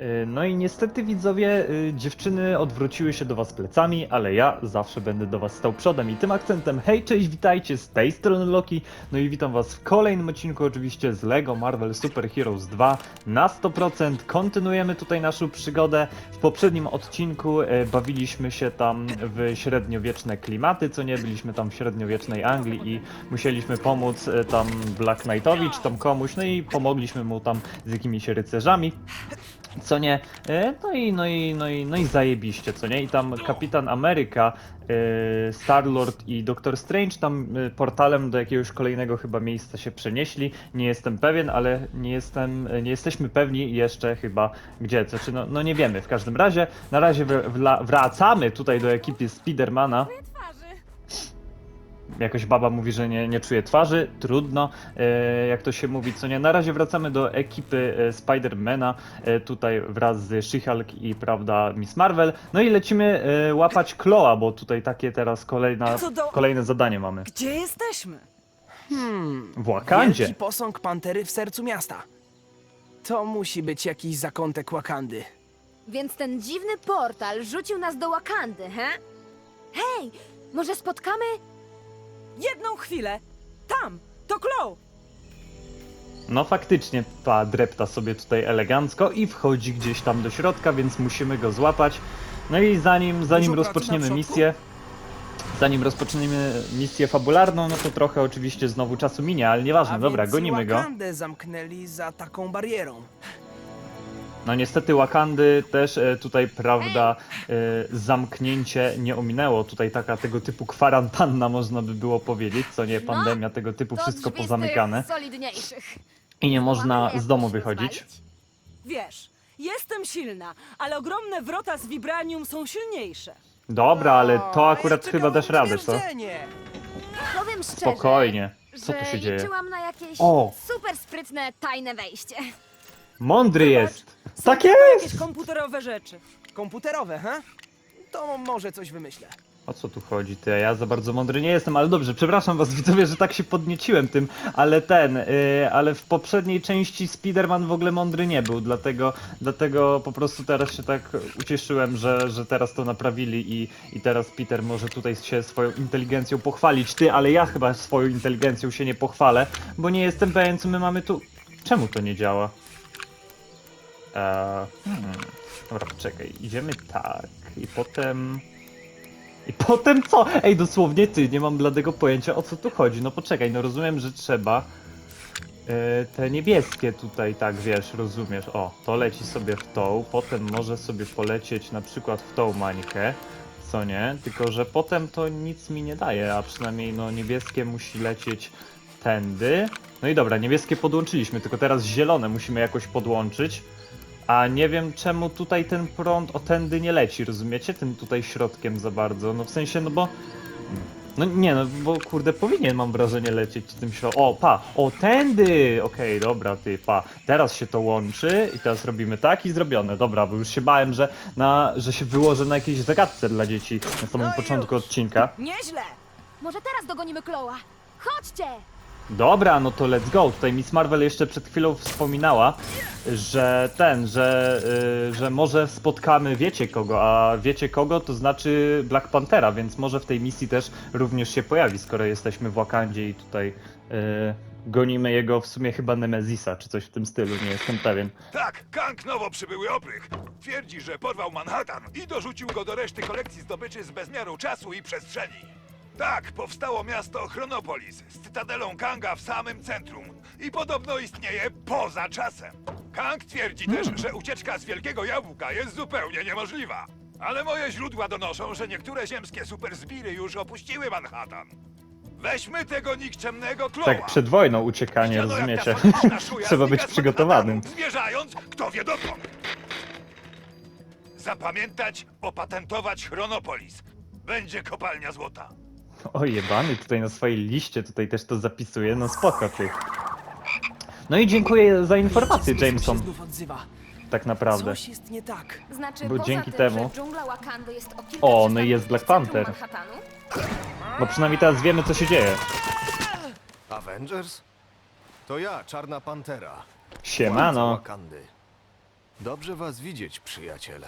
Y, No i niestety widzowie, y, dziewczyny odwróciły się do was plecami, ale ja zawsze będę do was stał przodem i tym akcentem hej, cześć, witajcie, z tej strony Loki, no i witam was w kolejnym odcinku oczywiście z LEGO Marvel Super Heroes 2 na 100%. Kontynuujemy tutaj naszą przygodę. W poprzednim odcinku e, bawiliśmy się tam w średniowieczne klimaty, co nie, byliśmy tam w średniowiecznej Anglii i musieliśmy pomóc tam Black Knightowi czy tam komuś, no i pomogliśmy mu tam z jakimiś rycerzami co nie? E, No i, no i, no i, no i zajebiście, co nie? I tam Kapitan Ameryka, e, Star-Lord i Doctor Strange tam e, portalem do jakiegoś kolejnego chyba miejsca się przenieśli. Nie jestem pewien, ale nie jestem, nie jesteśmy pewni jeszcze chyba gdzie. Znaczy, no, no nie wiemy. W każdym razie, na razie wracamy tutaj do ekipy Spidermana. Jakoś baba mówi, że nie, nie czuje twarzy, trudno, e, jak to się mówi, co nie. Na razie wracamy do ekipy e, Spidermana, e, tutaj wraz z She-Hulk i, prawda, Miss Marvel. No i lecimy e, łapać Kloa, bo tutaj takie teraz kolejna, Co do- kolejne zadanie mamy. Gdzie jesteśmy? Hmm, W Wakandzie. wielki posąg pantery w sercu miasta. To musi być jakiś zakątek Wakandy. Więc ten dziwny portal rzucił nas do Wakandy, he? Hej, może spotkamy... Jedną chwilę. Tam, to Chloe. No faktycznie, pa drepta sobie tutaj elegancko i wchodzi gdzieś tam do środka, więc musimy go złapać. No i zanim, zanim Dużo pracy rozpoczniemy na przodku? misję, zanim rozpoczniemy misję fabularną, no to trochę oczywiście znowu czasu minie, ale nieważne, A dobra, więc gonimy go. Wakandę zamknęli za taką barierą. No niestety Wakandy też e, tutaj, prawda, e, zamknięcie nie ominęło. Tutaj taka tego typu kwarantanna można by było powiedzieć, co nie, No, pandemia, tego typu wszystko drzwi z pozamykane solidniejszych. i nie można z domu wychodzić. Wiesz, jestem silna, ale ogromne wrota z vibranium są silniejsze. Dobra, ale to akurat chyba dasz radę, co? Powiem szczerze, Spokojnie. Co tu się dzieje? liczyłam na jakieś O! super sprytne, tajne wejście. Mądry jest! Tak jest! jakieś komputerowe rzeczy. Komputerowe, he? To może coś wymyślę. O co tu chodzi, ty? Ja za bardzo mądry nie jestem, ale dobrze, przepraszam was widzowie, że tak się podnieciłem tym, ale ten, yy, ale w poprzedniej części Spiderman w ogóle mądry nie był, dlatego, dlatego po prostu teraz się tak ucieszyłem, że, że teraz to naprawili i, i teraz Peter może tutaj się swoją inteligencją pochwalić. Ty, ale ja chyba swoją inteligencją się nie pochwalę, bo nie jestem pewien, co my mamy tu... Czemu to nie działa? Hmm. Dobra, poczekaj, idziemy tak i potem... I potem co? Ej, dosłownie ty, nie mam bladego pojęcia o co tu chodzi. No poczekaj, no rozumiem, że trzeba e, te niebieskie tutaj, tak wiesz, rozumiesz. O, to leci sobie w tą, potem może sobie polecieć na przykład w tą mańkę, co nie? Tylko, że potem to nic mi nie daje, a przynajmniej no niebieskie musi lecieć tędy. No i dobra, niebieskie podłączyliśmy, tylko teraz zielone musimy jakoś podłączyć. A nie wiem czemu tutaj ten prąd o tędy nie leci, rozumiecie? Tym tutaj środkiem za bardzo. No w sensie, no bo. No nie, no bo kurde powinien mam wrażenie lecieć tym środkiem. O, pa! O, tędy! Okej, dobra, ty, pa. Teraz się to łączy i teraz robimy tak i zrobione. Dobra, bo już się bałem, że, na, że się wyłożę na jakiejś zagadce dla dzieci na samym No początku już. odcinka. Nieźle. Może teraz dogonimy Chloa. Chodźcie! Dobra, no to let's go. Tutaj Miss Marvel jeszcze przed chwilą wspominała, że ten, że, y, że może spotkamy wiecie kogo, a wiecie kogo to znaczy Black Panthera, więc może w tej misji też również się pojawi, skoro jesteśmy w Wakandzie i tutaj y, gonimy jego w sumie chyba Nemezisa, czy coś w tym stylu, nie jestem pewien. Tak, Kang nowo przybyły oprych. Twierdzi, że porwał Manhattan i dorzucił go do reszty kolekcji zdobyczy z bezmiaru czasu i przestrzeni. Tak, powstało miasto Chronopolis z cytadelą Kanga w samym centrum i podobno istnieje poza czasem. Kang twierdzi też, że ucieczka z Wielkiego Jabłka jest zupełnie niemożliwa. Ale moje źródła donoszą, że niektóre ziemskie superzbiry już opuściły Manhattan. Weźmy tego nikczemnego Kloa. Tak przed wojną uciekanie, Ściano jak rozumiecie? ta faktyczna szuja Trzeba znika być z przygotowanym. Manhattanu, Zmierzając, kto wie dokąd. Zapamiętać, opatentować Chronopolis. Będzie kopalnia złota. O jebany, tutaj na swojej liście tutaj też to zapisuje, no spoko ty. No i dziękuję za informację, Jameson, się znów odzywa. tak naprawdę. Coś jest nie tak. Znaczy, Bo poza dzięki tym, temu- że dżungla Wakandy jest o kilka O, no i jest Black w centrum Panther. Manhattanu, Bo przynajmniej teraz wiemy co się dzieje. Avengers? To ja, Czarna Pantera. Siemano. Wakandy. Dobrze was widzieć, przyjaciele.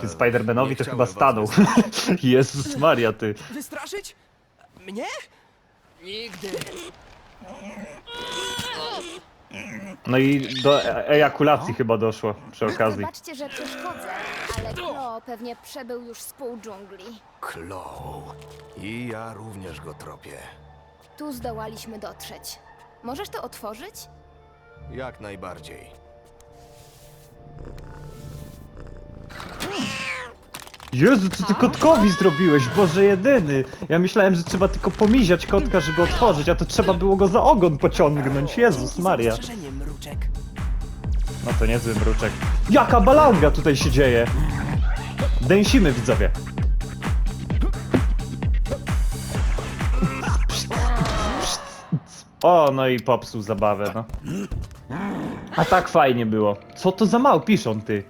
Ty Spider-Manowi to chyba stanął. Jezus Maria, ty. Wystraszyć? Mnie? Nigdy. No i do e- ejakulacji chyba doszło przy okazji. Wybaczcie, że przeszkodzę, ale Klo pewnie przebył już z pół dżungli. Kloł. I ja również go tropię. Tu zdołaliśmy dotrzeć. Możesz to otworzyć? Jak najbardziej. Jezu, co ty kotkowi zrobiłeś? Boże jedyny! Ja myślałem, że trzeba tylko pomiziać kotka, żeby otworzyć, a to trzeba było go za ogon pociągnąć. Jezus Maria. Mruczek. No to niezły mruczek. Jaka balauga tutaj się dzieje? Dęsimy widzowie. O, no i popsuł zabawę, no. A tak fajnie było. Co to za małpiszon, ty?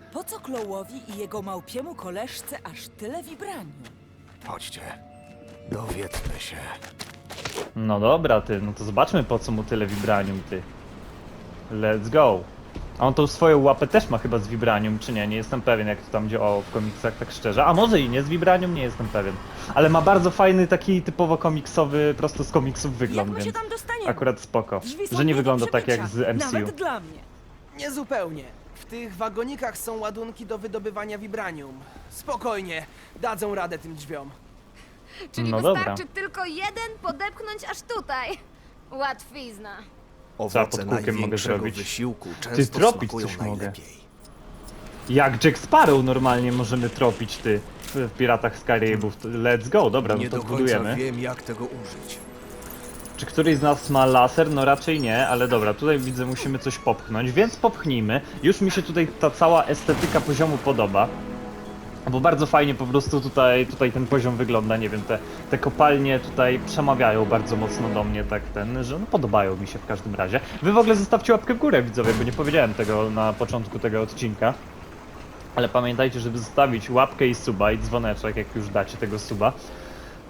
Klołowi i jego małpiemu koleżce aż tyle wibranium? Chodźcie. Dowiedzmy się. No dobra, ty, no to zobaczmy po co mu tyle vibranium, ty. Let's go. A on tą swoją łapę też ma chyba z vibranium, czy nie? Nie jestem pewien, jak to tam działało w komiksach, tak szczerze. A może i nie z vibranium, nie jestem pewien. Ale ma bardzo fajny, taki typowo komiksowy, prosto z komiksów Jak wygląd, my się więc tam dostaniemy? akurat spoko. Drzwi są Że nie do wygląda tak jak przebicia, z MCU. Nawet dla mnie. Niezupełnie. W tych wagonikach są ładunki do wydobywania vibranium. Spokojnie, dadzą radę tym drzwiom. Czyli No dobra. wystarczy tylko jeden podepchnąć aż tutaj. Łatwizna. Owoce pod kółkiem mogę największego zrobić? wysiłku często tropić smakują coś mogę. najlepiej. Jak Jack Sparrow normalnie możemy tropić, ty. W Piratach z Karaibów. Let's go, dobra, Nie no to do końca budujemy. wiem, jak tego użyć. Czy któryś z nas ma laser? No raczej nie, ale dobra, tutaj widzę musimy coś popchnąć, więc popchnijmy. Już mi się tutaj ta cała estetyka poziomu podoba. Bo bardzo fajnie po prostu tutaj, tutaj ten poziom wygląda, nie wiem, te, te kopalnie tutaj przemawiają bardzo mocno do mnie, tak ten, że no podobają mi się w każdym razie. Wy w ogóle zostawcie łapkę w górę widzowie, bo nie powiedziałem tego na początku tego odcinka. Ale pamiętajcie, żeby zostawić łapkę i suba i dzwoneczek, jak już dacie tego suba.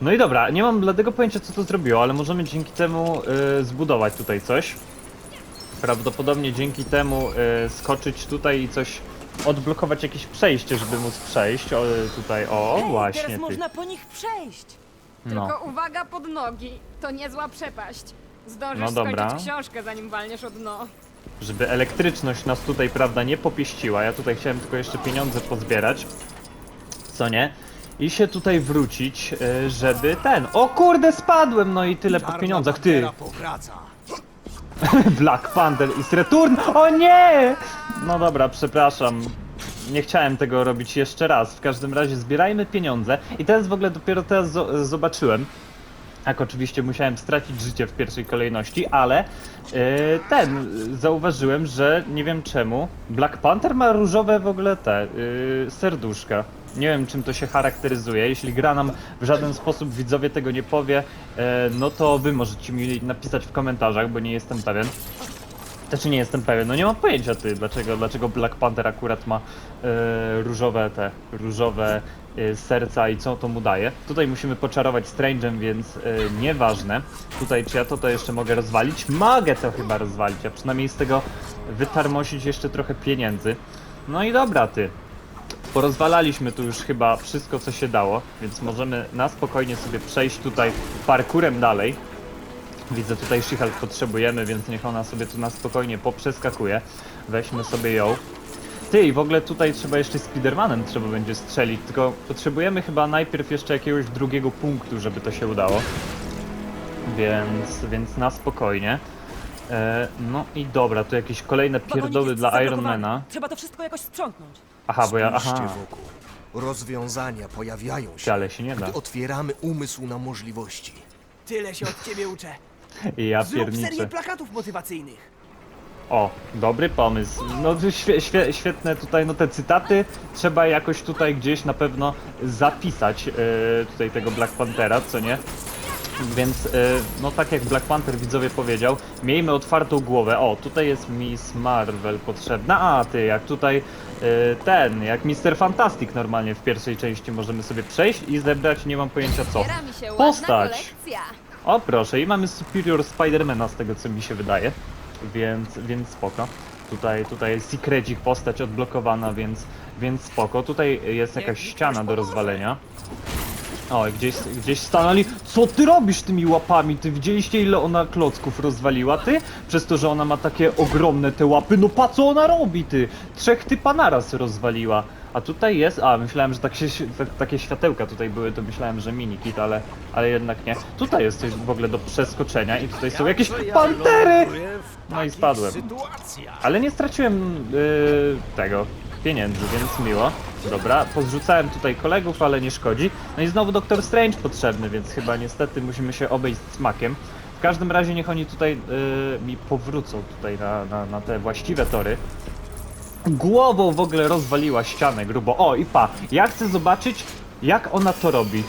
No i dobra, nie mam dlatego pojęcia co to zrobiło, ale możemy dzięki temu y, zbudować tutaj coś. Prawdopodobnie dzięki temu y, skoczyć tutaj i coś odblokować jakieś przejście, żeby móc przejść. O, tutaj, o, Hej, właśnie teraz ty. można po nich przejść. No. Tylko uwaga pod nogi. To niezła przepaść. Zdążysz No dobra. skończyć książkę, zanim walniesz o dno. Żeby elektryczność nas tutaj, prawda, nie popieściła. Ja tutaj chciałem tylko jeszcze pieniądze pozbierać. Co nie? I się tutaj wrócić, y, żeby ten. O kurde, spadłem! No i tyle po pieniądzach, ty. Black Panther is return! O nie! No dobra, przepraszam. Nie chciałem tego robić jeszcze raz. W każdym razie zbierajmy pieniądze. I teraz w ogóle dopiero teraz zo- zobaczyłem. Jak oczywiście musiałem stracić życie w pierwszej kolejności, ale yy, ten, zauważyłem, że nie wiem czemu, Black Panther ma różowe w ogóle te yy, serduszka. Nie wiem czym to się charakteryzuje. Jeśli gra nam w żaden sposób widzowie tego nie powie, yy, no to wy możecie mi napisać w komentarzach, bo nie jestem pewien. Znaczy nie jestem pewien, no nie mam pojęcia ty, dlaczego, dlaczego Black Panther akurat ma e, różowe te, różowe e, serca i co to mu daje. Tutaj musimy poczarować Strange'em, więc e, nieważne. Tutaj czy ja to, to jeszcze mogę rozwalić? Mogę to chyba rozwalić, a przynajmniej z tego wytarmosić jeszcze trochę pieniędzy. No i dobra ty. Porozwalaliśmy tu już chyba wszystko co się dało, więc możemy na spokojnie sobie przejść tutaj parkurem dalej. Widzę tutaj She-Hulk potrzebujemy, więc niech ona sobie tu na spokojnie poprzeskakuje. Weźmy sobie ją. Ty, i w ogóle tutaj trzeba jeszcze Spidermanem trzeba będzie strzelić, tylko potrzebujemy chyba najpierw jeszcze jakiegoś drugiego punktu, żeby to się udało. Więc, więc na spokojnie. E, no i dobra, tu jakieś kolejne Wagonik pierdoły jest dla zablokowany. Ironmana. Trzeba to wszystko jakoś sprzątnąć. Aha, bo ja, Spójrzcie aha, wokół. Rozwiązania pojawiają się, ale się nie da. gdy otwieramy umysł na możliwości. Tyle się od ciebie uczę. Ja Zrób serię pierniczę. plakatów motywacyjnych. O, dobry pomysł. No to świe, świe, świetne tutaj, no te cytaty trzeba jakoś tutaj gdzieś na pewno zapisać e, tutaj tego Black Panthera, co nie? Więc, e, no tak jak Black Panther widzowie powiedział, miejmy otwartą głowę. O, tutaj jest Miss Marvel potrzebna. A, ty, jak tutaj ten, jak Mister Fantastic normalnie w pierwszej części możemy sobie przejść i zebrać, nie mam pojęcia co. Zbiera mi się ładna Postać. kolekcja. O proszę, i mamy Superior Spidermana z tego co mi się wydaje, więc, więc spoko. Tutaj, tutaj jest secrecik postać odblokowana, więc, więc spoko. Tutaj jest jakaś ściana do rozwalenia. O, i gdzieś, gdzieś stanęli. Co ty robisz tymi łapami? Ty widzieliście ile ona klocków rozwaliła, ty? Przez to, że ona ma takie ogromne te łapy. No pa co ona robi, ty? Trzech typa naraz rozwaliła. A tutaj jest, a myślałem, że tak się, tak, takie światełka tutaj były, to myślałem, że minikit, ale, ale jednak nie. Tutaj jest coś w ogóle do przeskoczenia i tutaj są jakieś pantery! No i spadłem. Ale nie straciłem yy, tego pieniędzy, więc miło. Dobra, pozrzucałem tutaj kolegów, ale nie szkodzi. No i znowu Doktor Strange potrzebny, więc chyba niestety musimy się obejść smakiem. W każdym razie niech oni tutaj yy, mi powrócą tutaj na, na, na te właściwe tory. Głową w ogóle rozwaliła ścianę grubo. O i pa, ja chcę zobaczyć jak ona to robi.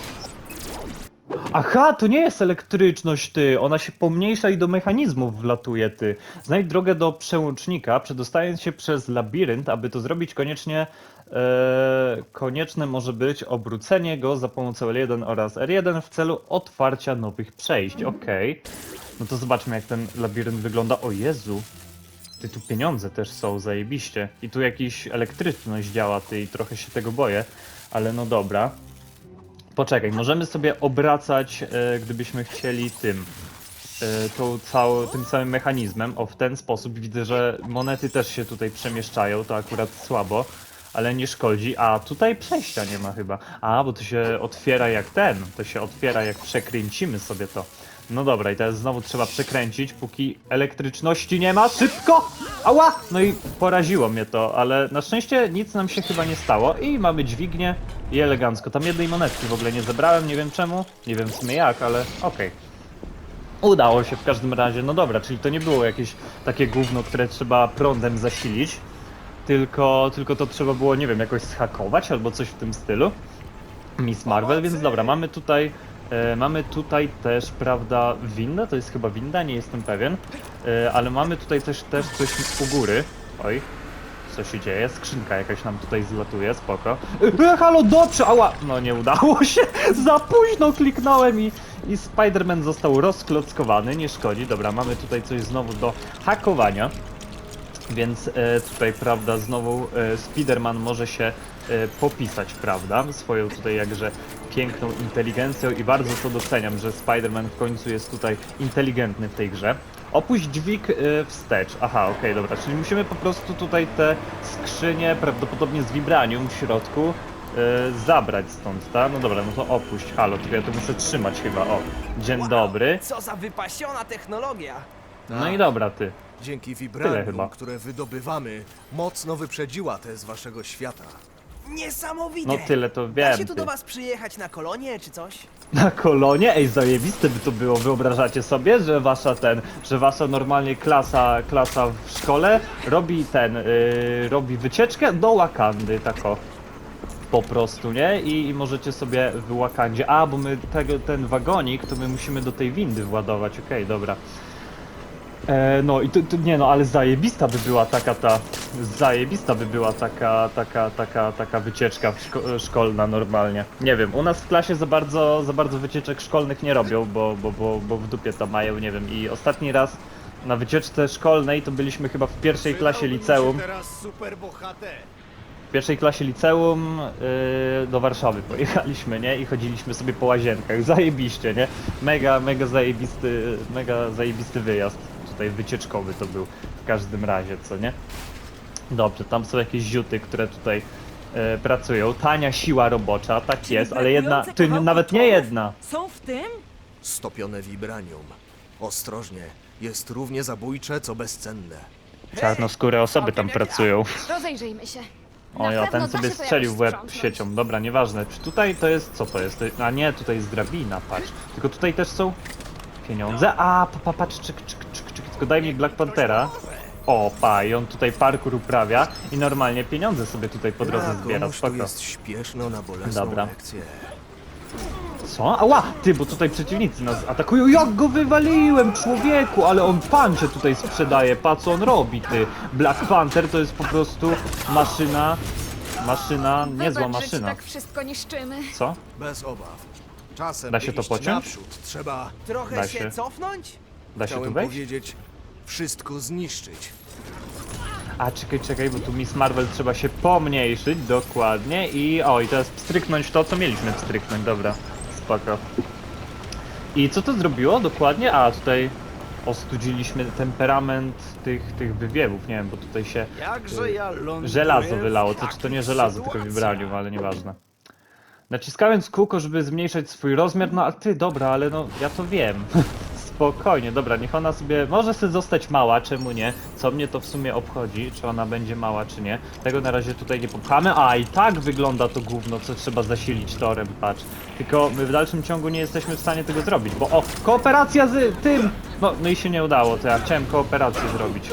Aha, to nie jest elektryczność, ty. Ona się pomniejsza i do mechanizmów wlatuje, ty. Znajdź drogę do przełącznika, przedostając się przez labirynt, aby to zrobić koniecznie. E, konieczne może być obrócenie go za pomocą L1 oraz R1 w celu otwarcia nowych przejść. Okej. No to zobaczmy, jak ten labirynt wygląda. O Jezu. Ty tu pieniądze też są, zajebiście. I tu jakiś elektryczność działa, ty, i trochę się tego boję. Ale no dobra. Poczekaj, możemy sobie obracać, e, gdybyśmy chcieli tym, e, tą całą, tym całym mechanizmem. O, w ten sposób widzę, że monety też się tutaj przemieszczają, to akurat słabo, ale nie szkodzi. A tutaj przejścia nie ma chyba. A, bo to się otwiera jak ten, to się otwiera jak przekręcimy sobie to. No dobra, i teraz znowu trzeba przekręcić, póki elektryczności nie ma. Szybko! Ała! No i poraziło mnie to, ale na szczęście nic nam się chyba nie stało i mamy dźwignię i elegancko. Tam jednej monetki w ogóle nie zebrałem, nie wiem czemu, nie wiem w sumie jak, ale okej. Udało się w każdym razie, no dobra, czyli to nie było jakieś takie gówno, które trzeba prądem zasilić, tylko, tylko to trzeba było, nie wiem, jakoś schakować albo coś w tym stylu. Miss Marvel, więc dobra, mamy tutaj, e, mamy tutaj też, prawda, windę, to jest chyba winda, nie jestem pewien, e, ale mamy tutaj też, też coś u góry, oj, co się dzieje, skrzynka jakaś nam tutaj zlatuje, spoko. E, halo, dobrze, ała, no nie udało się, za późno kliknąłem i, i Spider-Man został rozklockowany, nie szkodzi, dobra, mamy tutaj coś znowu do hakowania. Więc e, tutaj, prawda, znowu e, Spiderman może się e, popisać, prawda, swoją tutaj jakże piękną inteligencją i bardzo to doceniam, że Spiderman w końcu jest tutaj inteligentny w tej grze. Opuść dźwig e, wstecz. Aha, okej, dobra, czyli musimy po prostu tutaj te skrzynie, prawdopodobnie z vibranium w środku, e, zabrać stąd, tak? No dobra, no to opuść, halo, tylko ja to muszę trzymać chyba, o. Dzień Wow, dobry. Co za wypasiona technologia! No i dobra, ty. Dzięki Tyle wibranium, chyba. które wydobywamy, mocno wyprzedziła te z waszego świata. Niesamowite! No tyle to Da wiem, się tu ty. do was przyjechać na kolonie czy coś? Na kolonie? Ej, zajebiste by to było. Wyobrażacie sobie, że wasza ten, że wasza normalnie klasa, klasa w szkole robi ten, yy, robi wycieczkę do Wakandy, tako. Po prostu, nie? I, I możecie sobie w Wakandzie. A, bo my tego, ten wagonik, to my musimy do tej windy władować. Okej, dobra. E, no i to, to, nie no, ale zajebista by była taka ta, zajebista by była taka, taka, taka, taka wycieczka szko szkolna normalnie. Nie wiem, u nas w klasie za bardzo, za bardzo wycieczek szkolnych nie robią, bo, bo, bo, bo w dupie to mają, nie wiem. I ostatni raz na wycieczce szkolnej to byliśmy chyba w pierwszej klasie liceum. teraz super bohater. W pierwszej klasie liceum yy, do Warszawy pojechaliśmy, nie? I chodziliśmy sobie po łazienkach. Zajebiście, nie? Mega, mega zajebisty, mega zajebisty wyjazd. Tutaj wycieczkowy to był w każdym razie, co nie? Dobrze, tam są jakieś ziuty, które tutaj e, pracują. Tania siła robocza, tak Czyli jest, ale jedna, brakujące kawałki nawet nie jedna. Są w tym? Stopione wibranium. Ostrożnie, jest równie zabójcze, co bezcenne. Czarnoskóre osoby tam pracują. Rozejrzyjmy się. O ja, ten sobie strzelił w łeb siecią. Dobra, nieważne. Czy tutaj to jest, co to jest? To, a nie, tutaj jest drabina, patrz. Tylko tutaj też są pieniądze. A, pa, pa, patrz, czyk, czyk, czyk, czyk. Tylko daj mi Black Panthera. O, pa, i on tutaj parkour uprawia i normalnie pieniądze sobie tutaj po drodze zbiera, spoko. jest śpieszno na bolesną Dobra. lekcję. Co? Ała! Ty, bo tutaj przeciwnicy nas atakują. Jak go wywaliłem, człowieku! Ale on pancie tutaj sprzedaje. Pa, co on robi, ty. Black Panther to jest po prostu maszyna... Maszyna, niezła Wybacz, że ci maszyna. tak wszystko niszczymy. Co? Bez obaw. Czasem Da się to iść pociąć? naprzód. Trzeba, Trochę Da się, się. cofnąć? Da się tu chciałem wejść? powiedzieć, wszystko zniszczyć. A czekaj, czekaj, bo tu Miss Marvel trzeba się pomniejszyć, dokładnie. I o, i teraz pstryknąć to, co mieliśmy pstryknąć, dobra. Spoko. I co to zrobiło dokładnie? A, tutaj ostudziliśmy temperament tych, tych wywiewów, nie wiem, bo tutaj się Jakże ja ląduję żelazo wylało, to czy to nie żelazo, tylko sytuacjach? wibranium, ale nieważne. Naciskając kółko, żeby zmniejszać swój rozmiar, no a ty, dobra, ale no, ja to wiem. Spokojnie, dobra, niech ona sobie, może sobie zostać mała, czemu nie? Co mnie to w sumie obchodzi, czy ona będzie mała, czy nie? Tego na razie tutaj nie popchamy, a i tak wygląda to gówno, co trzeba zasilić torem, patrz. Tylko my w dalszym ciągu nie jesteśmy w stanie tego zrobić, bo o, kooperacja z tym! No, no i się nie udało, to ja chciałem kooperację zrobić.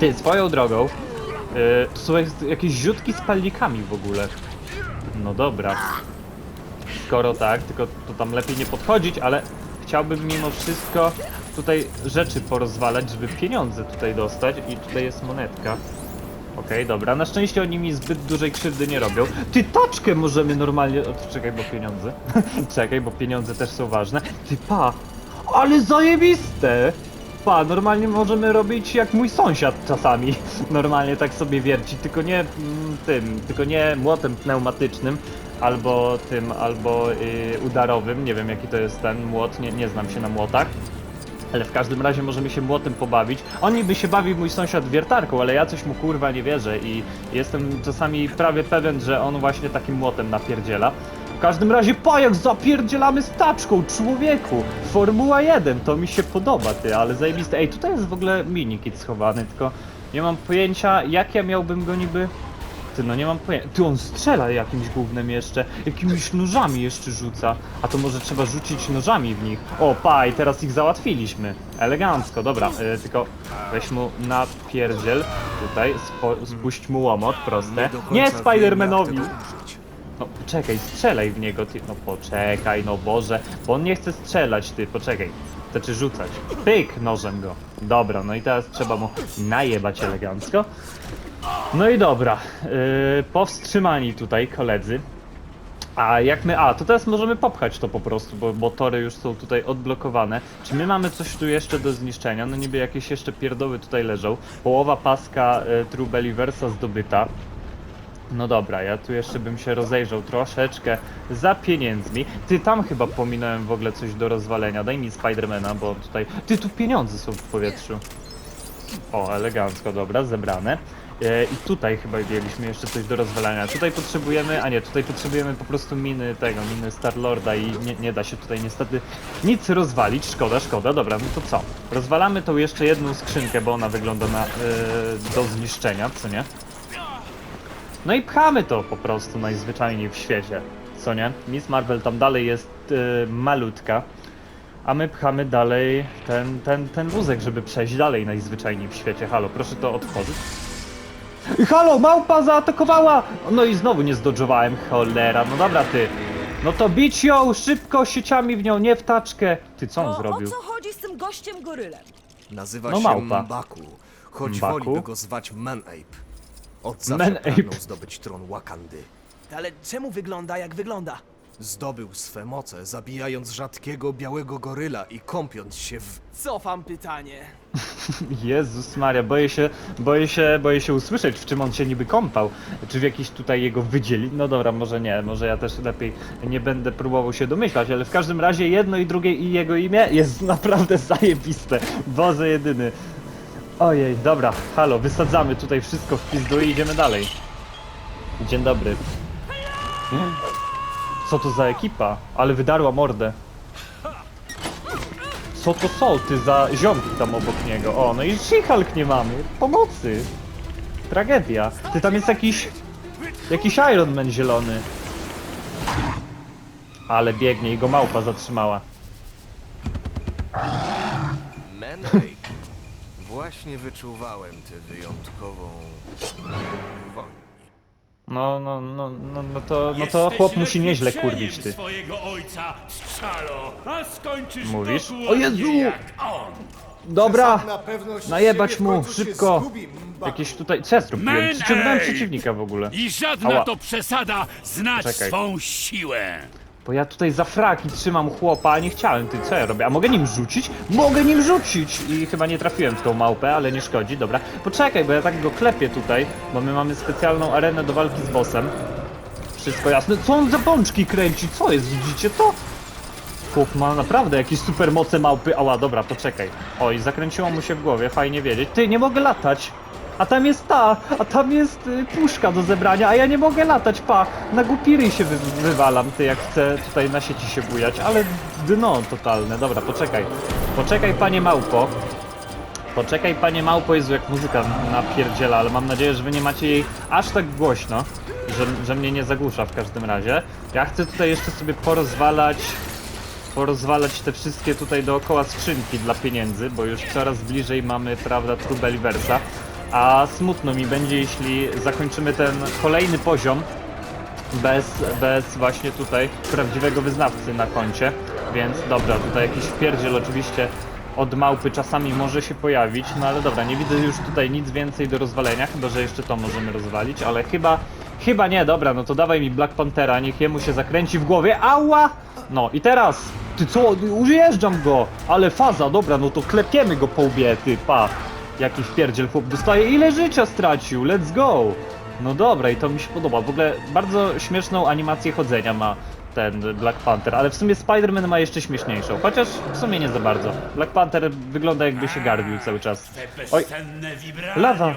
Ty, swoją drogą, yy, to są jak- jakieś ziutki z palnikami w ogóle. No dobra. Skoro tak, tylko to tam lepiej nie podchodzić, ale chciałbym mimo wszystko tutaj rzeczy porozwalać, żeby pieniądze tutaj dostać i tutaj jest monetka. Okej, dobra. Na szczęście oni mi zbyt dużej krzywdy nie robią. Ty taczkę możemy normalnie... O, czekaj, bo pieniądze. czekaj, bo pieniądze też są ważne. Ty pa! Ale zajebiste! Normalnie możemy robić jak mój sąsiad czasami. Normalnie tak sobie wierci, tylko nie mm, tym, tylko nie młotem pneumatycznym, albo tym, albo y, udarowym. Nie wiem jaki to jest ten młot, nie, nie znam się na młotach. Ale w każdym razie możemy się młotem pobawić. On niby się bawi mój sąsiad wiertarką, ale ja coś mu kurwa nie wierzę i jestem czasami prawie pewien, że on właśnie takim młotem napierdziela. W każdym razie pa jak zapierdzielamy z taczką, człowieku! Formuła 1, to mi się podoba ty, ale zajebiste. Ej, tutaj jest w ogóle minikit schowany, tylko nie mam pojęcia jak ja miałbym go niby... Ty, no nie mam pojęcia. Ty, on strzela jakimś gównem jeszcze, jakimiś nożami jeszcze rzuca. A to może trzeba rzucić nożami w nich. O, pa, i teraz ich załatwiliśmy. Elegancko, dobra, y, tylko weź mu na pierdziel tutaj, spo, spuść mu łomot, proste. Nie Spidermanowi! No, poczekaj, strzelaj w niego, ty. No, poczekaj, no Boże, bo on nie chce strzelać, ty, poczekaj. Znaczy rzucać. Pyk nożem go. Dobra, no i teraz trzeba mu najebać elegancko. No i dobra, yy, powstrzymani tutaj koledzy. A jak my. A, to teraz możemy popchać to po prostu, bo, bo tory już są tutaj odblokowane. Czy my mamy coś tu jeszcze do zniszczenia? No niby jakieś jeszcze pierdoły tutaj leżą. Połowa paska y, True Believersa zdobyta. No dobra, ja tu jeszcze bym się rozejrzał troszeczkę za pieniędzmi. Ty tam chyba pominąłem w ogóle coś do rozwalenia. Daj mi Spidermana, bo tutaj. Ty tu pieniądze są w powietrzu. O, elegancko, dobra, zebrane. E, I tutaj chyba mieliśmy jeszcze coś do rozwalania. Tutaj potrzebujemy, a nie, tutaj potrzebujemy po prostu miny tego, miny Starlorda i nie, nie da się tutaj niestety nic rozwalić. Szkoda, szkoda. Dobra, no to co? Rozwalamy tą jeszcze jedną skrzynkę, bo ona wygląda na, e, do zniszczenia, co nie? No i pchamy to po prostu najzwyczajniej w świecie, co nie? Miss Marvel tam dalej jest e, malutka, a my pchamy dalej ten, ten, ten wózek, żeby przejść dalej najzwyczajniej w świecie. Halo, proszę to otworzyć. I Halo, małpa zaatakowała! No i znowu nie zdodżowałem, cholera. No dobra ty. No to bić ją szybko sieciami w nią, nie w taczkę. Ty co on zrobił? o co chodzi z tym gościem gorylem? Nazywa No się małpa. Mbaku, choć Mbaku? woli by go zwać Man-Ape. Od zawsze Man-Ape. pragnął zdobyć tron Wakandy. Ale czemu wygląda jak wygląda? Zdobył swe moce, zabijając rzadkiego białego goryla i kąpiąc się w... Cofam pytanie. Jezus Maria, boję się, boję się, boję się usłyszeć, w czym on się niby kąpał. Czy w jakiś tutaj jego wydzieli? No dobra, może nie, może ja też lepiej nie będę próbował się domyślać, ale w każdym razie jedno i drugie i jego imię jest naprawdę zajebiste. Boże jedyny. Ojej, dobra, halo, wysadzamy tutaj wszystko w pizdu i idziemy dalej. Dzień dobry. Co to za ekipa? Ale wydarła mordę. Co to są ty za ziomki tam obok niego? O, no i She-Hulk nie mamy. Pomocy. Tragedia. Ty tam jest jakiś... Jakiś Iron Man zielony. Ale biegnie i go małpa zatrzymała. Man-Ape. Właśnie wyczuwałem tę wyjątkową... woń. No, no, no, no, no to, no to chłop musi nieźle kurwić, ty. swojego ojca Strzalo, a skończysz Mówisz? O Jezu! jak on. Dobra! Na pewno Najebać siebie w mu, końcu się szybko! zgubi. Jakieś tutaj... Co ja zrobiłem? Man Przyciągnąłem Ape! przeciwnika w ogóle. I żadna Ała. to przesada znać Czekaj. swą siłę. Bo ja tutaj za fraki trzymam chłopa, a nie chciałem. Ty, co ja robię? A mogę nim rzucić? Mogę nim rzucić! I chyba nie trafiłem w tą małpę, ale nie szkodzi. Dobra, poczekaj, bo ja tak go klepię tutaj, bo my mamy specjalną arenę do walki z bossem. Wszystko jasne. Co on za bączki kręci? Co jest? Widzicie to? Chłop ma naprawdę jakieś super moce małpy. Ała, dobra, poczekaj. Oj, zakręciło mu się w głowie, fajnie wiedzieć. Ty, nie mogę latać. A tam jest ta, a tam jest y, puszka do zebrania, a ja nie mogę latać, pa. Na głupiry się wy, wywalam, ty, jak chcę tutaj na sieci się bujać, ale dno totalne. Dobra, poczekaj. Poczekaj, panie małpo. Poczekaj, panie małpo, Jezu, jak muzyka napierdziela, ale mam nadzieję, że wy nie macie jej aż tak głośno, że, że mnie nie zagłusza w każdym razie. Ja chcę tutaj jeszcze sobie porozwalać porozwalać te wszystkie tutaj dookoła skrzynki dla pieniędzy, bo już coraz bliżej mamy, prawda, True Believersa. A smutno mi będzie, jeśli zakończymy ten kolejny poziom bez, bez właśnie tutaj prawdziwego wyznawcy na koncie. Więc dobra, tutaj jakiś wpierdziel oczywiście od małpy czasami może się pojawić, no ale dobra, nie widzę już tutaj nic więcej do rozwalenia, chyba że jeszcze to możemy rozwalić, ale chyba, chyba nie, dobra, no to dawaj mi Black Panthera, niech jemu się zakręci w głowie, ała! No i teraz, ty co, ujeżdżam go, ale faza, dobra, no to klepiemy go po łbie, ty, pa. Jaki wpierdziel chłop dostaje, ile życia stracił, let's go! No dobra, i to mi się podoba. W ogóle bardzo śmieszną animację chodzenia ma ten Black Panther, ale w sumie Spider-Man ma jeszcze śmieszniejszą, chociaż w sumie nie za bardzo. Black Panther wygląda jakby się garbił cały czas. Oj. Lawa.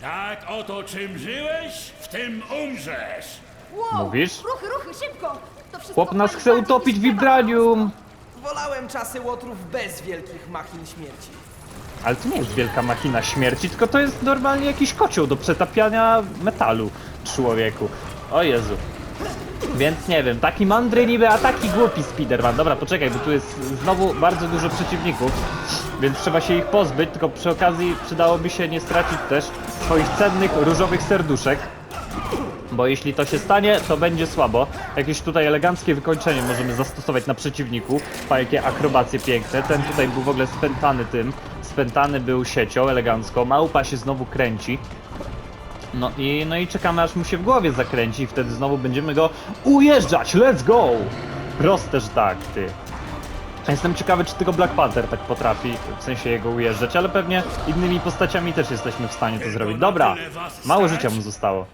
Tak oto czym żyłeś, w tym umrzesz. Wow, Mówisz? Ruchy, ruchy, szybko! Chłop nas chce utopić vibranium! Wolałem czasy łotrów bez wielkich machin śmierci. Ale to nie jest wielka machina śmierci, tylko to jest normalnie jakiś kocioł do przetapiania metalu człowieku. O Jezu. Więc nie wiem, taki mądry niby, a taki głupi Spiderman. Dobra, poczekaj, bo tu jest znowu bardzo dużo przeciwników, więc trzeba się ich pozbyć, tylko przy okazji przydałoby się nie stracić też swoich cennych różowych serduszek. Bo jeśli to się stanie, to będzie słabo. Jakieś tutaj eleganckie wykończenie możemy zastosować na przeciwniku. Pa, jakie akrobacje piękne. Ten tutaj był w ogóle spętany tym. Spętany był siecią elegancko. Małpa się znowu kręci. No i, no i czekamy aż mu się w głowie zakręci i wtedy znowu będziemy go ujeżdżać. Let's go! Proste, że tak, ty. Jestem ciekawy, czy tylko Black Panther tak potrafi, w sensie jego ujeżdżać, ale pewnie innymi postaciami też jesteśmy w stanie to zrobić. Dobra, mało życia mu zostało.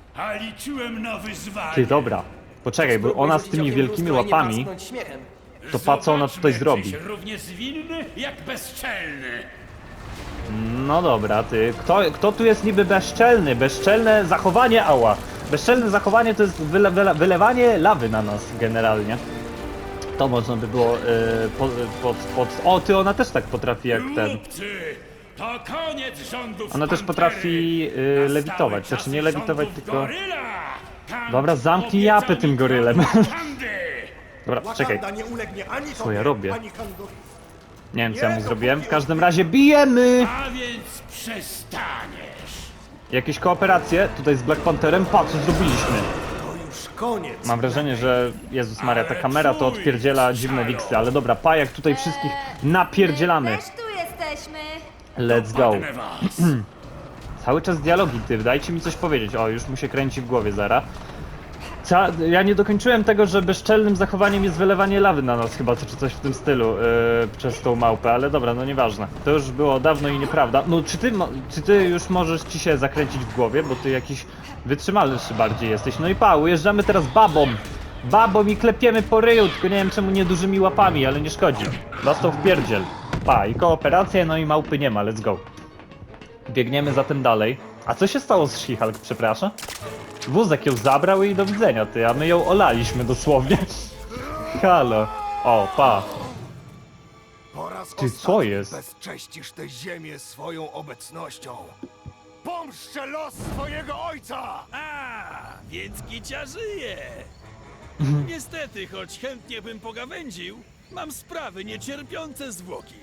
Ty, dobra. Poczekaj, bo ona z tymi wielkimi łapami, to pa co ona tutaj zrobi. No dobra, ty. Kto, kto tu jest niby bezczelny? Bezczelne zachowanie, ała. Bezczelne zachowanie to jest wyle, wyle, wylewanie lawy na nas generalnie. To można by było yy, pod, pod, pod... O, ty, ona też tak potrafi jak ten. To koniec rządów Ona też potrafi, yy, Nastały lewitować. Znaczy nie lewitować, tylko... Dobra, zamknij japę tym gorylem. Dobra, czekaj. Co ja robię? Nie wiem co ja mu zrobiłem. W każdym razie bijemy! A więc przestaniesz. Jakieś kooperacje tutaj z Black Pantherem? Pa, co zrobiliśmy? To już koniec. Mam wrażenie, że Jezus Maria, ta kamera to odpierdziela dziwne wiksy, ale dobra, pa, jak tutaj wszystkich napierdzielamy. Też tu jesteśmy. Let's go. Padnę was. Cały czas dialogi, ty, dajcie mi coś powiedzieć. O, już mu się kręci w głowie, zara. Ca ja nie dokończyłem tego, że bezczelnym zachowaniem jest wylewanie lawy na nas chyba, czy coś w tym stylu, yy, przez tą małpę, ale dobra, no nieważne. To już było dawno i nieprawda. No, czy ty, czy ty już możesz ci się zakręcić w głowie, bo ty jakiś wytrzymalszy bardziej jesteś. No i pa, ujeżdżamy teraz babą. Babą i klepiemy po ryju, tylko nie wiem czemu nie dużymi łapami, ale nie szkodzi. Dostał w pierdziel. Pa, i kooperacja, no i małpy nie ma, let's go. Biegniemy zatem dalej. A co się stało z She-Hulk, przepraszam? Wózek ją zabrał i do widzenia, ty, a my ją olaliśmy dosłownie. Halo. O, pa. Po raz Ty, co ostatni jest? Bezcześcisz tę ziemię swoją obecnością. Pomszczę los swojego ojca! A, więc Kicia żyje. Niestety, choć chętnie bym pogawędził, mam sprawy niecierpiące zwłoki.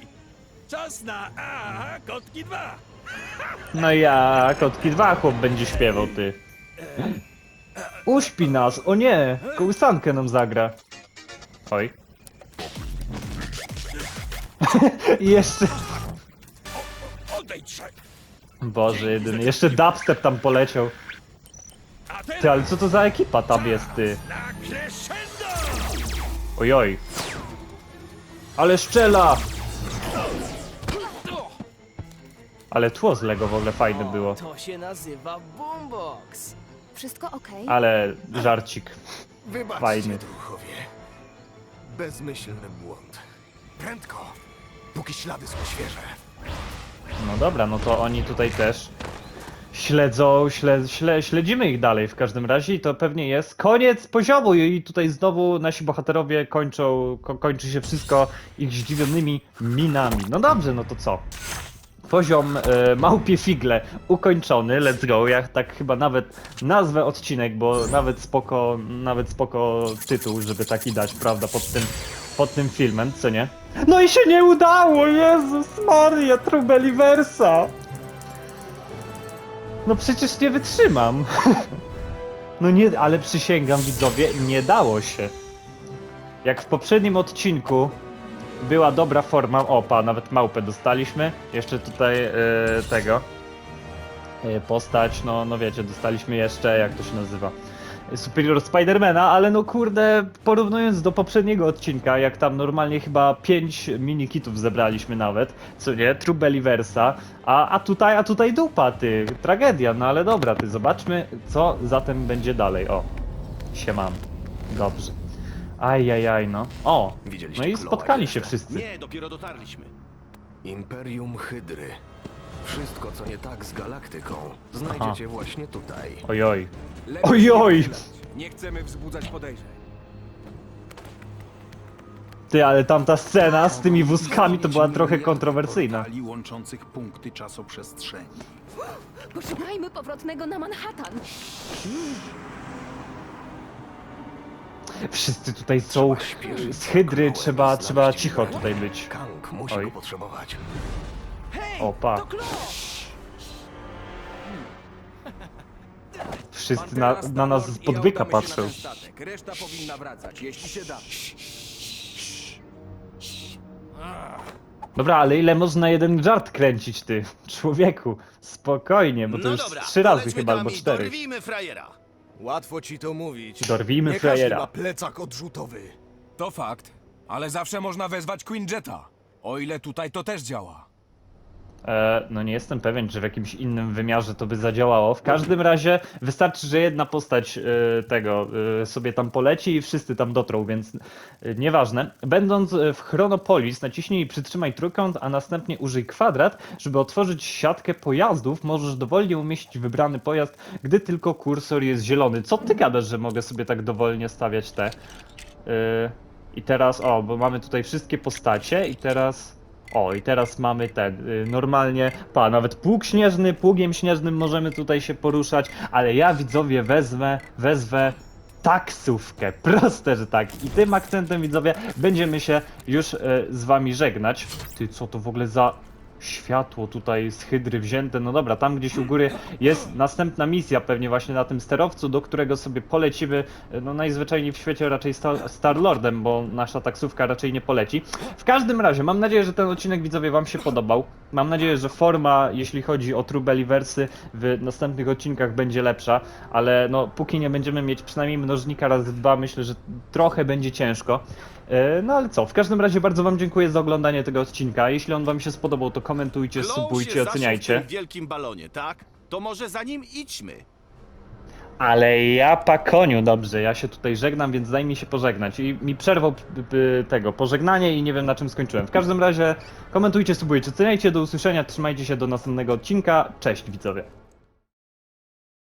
Czas na A, kotki 2. No ja, Kotki 2 chłop będzie śpiewał, ty. Uśpi nas, o nie! Kołysankę nam zagra. Oj. I jeszcze... Boże jedyny, jeszcze dubstep tam poleciał. Ty, ale co to za ekipa tam jest, ty? Ojoj. Ale szczela! Ale tło z Lego w ogóle fajne było. To się nazywa boombox. Wszystko okej? Ale żarcik. Wybaczcie, Fajny. druhowie. Bezmyślny błąd. Prędko, póki ślady są świeże. No dobra, no to oni tutaj też śledzą, śle, śle, śledzimy ich dalej w każdym razie i to pewnie jest koniec poziomu i tutaj znowu nasi bohaterowie kończą, ko, kończy się wszystko ich zdziwionymi minami. No dobrze, no to co? Poziom e, małpie figle ukończony, let's go, ja tak chyba nawet nazwę odcinek, bo nawet spoko, nawet spoko tytuł, żeby taki dać, prawda, pod tym, pod tym filmem, co nie? No i się nie udało, Jezus Maria, Trubeliversa! No przecież nie wytrzymam. No nie, ale przysięgam widzowie, nie dało się. Jak w poprzednim odcinku była dobra forma, opa, nawet małpę dostaliśmy. Jeszcze tutaj e, tego. e, postać, no, no wiecie, dostaliśmy jeszcze, jak to się nazywa? Superior Spidermana, ale no kurde, porównując do poprzedniego odcinka, jak tam normalnie chyba 5 minikitów zebraliśmy nawet, co nie, True Believersa, a, a tutaj, a tutaj dupa, ty, tragedia, no ale dobra, ty, zobaczmy, co zatem będzie dalej, o, siemam, dobrze. Ajajaj, no, o, Widzieliście no i Chloe spotkali się wszyscy. Nie, dopiero dotarliśmy. Imperium Hydry. Wszystko, co nie tak z galaktyką, znajdziecie właśnie tutaj. Ojoj, ojoj, Nie chcemy wzbudzać podejrzeń. ty, ale tamta scena z tymi wózkami to była trochę kontrowersyjna. Portali łączących punkty czasoprzestrzeni. Poszukajmy powrotnego na Manhattan. Wszyscy tutaj są z hydry, trzeba, trzeba cicho tutaj być. Kang musi Oj. go potrzebować. Opa. Wszyscy na, na nas z podbyka patrzą. Reszta powinna wracać, jeśli się da. Dobra, ale ile można jeden żart kręcić, ty? Człowieku, spokojnie, bo to no już trzy razy chyba, albo cztery. Frajera. Łatwo ci to mówić. Dorwijmy Nie każdy ma plecak odrzutowy. To fakt, ale zawsze można wezwać Queen Jetta. O ile tutaj to też działa. E, no nie jestem pewien, czy w jakimś innym wymiarze to by zadziałało. W każdym razie wystarczy, że jedna postać e, tego e, sobie tam poleci i wszyscy tam dotrą, więc nieważne. Będąc w Chronopolis, naciśnij i przytrzymaj trójkąt, a następnie użyj kwadrat, żeby otworzyć siatkę pojazdów. Możesz dowolnie umieścić wybrany pojazd, gdy tylko kursor jest zielony. Co ty gadasz, że mogę sobie tak dowolnie stawiać te? I teraz, o, bo mamy tutaj wszystkie postacie i teraz... O, i teraz mamy ten, y, normalnie, pa, nawet pług śnieżny, pługiem śnieżnym możemy tutaj się poruszać, ale ja widzowie wezmę, wezwę taksówkę, proste, że tak. I tym akcentem widzowie będziemy się już y, z wami żegnać. Ty, co to w ogóle za światło tutaj z hydry wzięte? No dobra, tam gdzieś u góry jest następna misja, pewnie właśnie na tym sterowcu, do którego sobie polecimy, y, no najzwyczajniej w świecie raczej Star- Star-Lordem, bo nasza taksówka raczej nie poleci. W każdym razie, mam nadzieję, że ten odcinek widzowie wam się podobał. Mam nadzieję, że forma, jeśli chodzi o True Believersy w następnych odcinkach będzie lepsza, ale no póki nie będziemy mieć przynajmniej mnożnika razy dwa, myślę, że trochę będzie ciężko. E, No ale co, w każdym razie bardzo wam dziękuję za oglądanie tego odcinka. Jeśli on wam się spodobał, to komentujcie, subujcie, oceniajcie. w wielkim balonie, tak? To może za nim idźmy. Ale ja pa koniu, dobrze, ja się tutaj żegnam, więc daj mi się pożegnać. I mi przerwał p- p- tego pożegnanie i nie wiem na czym skończyłem. W każdym razie komentujcie, subujcie, oceniajcie, do usłyszenia, trzymajcie się do następnego odcinka. Cześć widzowie.